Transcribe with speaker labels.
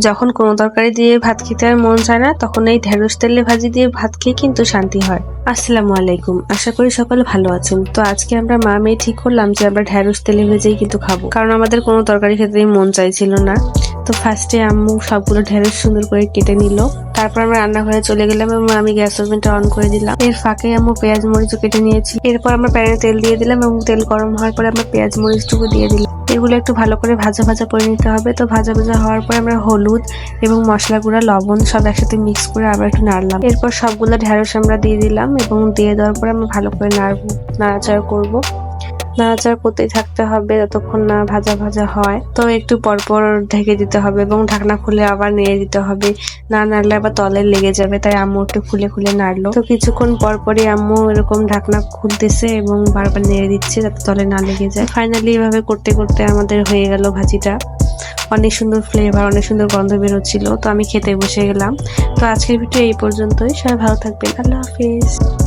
Speaker 1: যখন কোনো তরকারি দিয়ে ভাত খেতে আর মন চায় না, তখন এই ঢেঁড়স তেলে ভাজি দিয়ে ভাত খেয়ে কিন্তু শান্তি হয়। আসসালামু আলাইকুম। আশা করি সকলে ভালো আছেন। তো আজকে আমরা মা মেয়ে ঠিক করলাম যে আমরা ঢেঁড়স তেলে ভেজেই কিন্তু খাব। কারণ আমাদের কোনো তরকারি খেতেই মন চাইছিল না। তো ফার্স্টে আম্মু সবগুলো ঢেঁড়স সুন্দর করে কেটে নিল। তারপর আমরা রান্নাঘরে চলে গেলাম এবং আমি গ্যাস ওভেনটা অন করে দিলাম। এর ফাঁকে আম্মু পেঁয়াজ মরিচও কেটে নিয়েছি। এরপর আমরা প্যানে তেল দিয়ে দিলাম এবং তেল গরম হওয়ার পরে আমরা পেঁয়াজ মরিচটুকু দিয়ে দিলাম। এগুলো একটু ভালো করে ভাজা ভাজা করে নিতে হবে। তো ভাজা ভাজা হওয়ার পর আমরা হলুদ এবং মশলা গুঁড়া, লবণ সব একসাথে মিক্স করে আবার একটু নাড়লাম। এরপর সবগুলো ঢেঁড়স আমরা দিয়ে দিলাম এবং দিয়ে দেওয়ার পর আমরা ভালো করে নাড়বো, নাড়াচাড়া করব। নাড়াচাড়া করতেই থাকতে হবে যতক্ষণ না ভাজা ভাজা হয়। তো একটু পরপর ঢেকে দিতে হবে এবং ঢাকনা খুলে আবার নেড়ে দিতে হবে। না নাড়লে আবার তলে লেগে যাবে, তাই আম্মু একটু খুলে খুলে নাড়লো। তো কিছুক্ষণ পর পরই আম্মু এরকম ঢাকনা খুলতেছে এবং বারবার নেড়ে দিচ্ছে যাতে তলে না লেগে যায়। ফাইনালি এভাবে করতে করতে আমাদের হয়ে গেল ভাজিটা। অনেক সুন্দর ফ্লেভার অনেক সুন্দর গন্ধ বেরোচ্ছিল, তো আমি খেতে বসে গেলাম। তো আজকের ভিডিও এই পর্যন্তই। সবাই ভালো থাকবেন। আল্লাহ হাফিজ।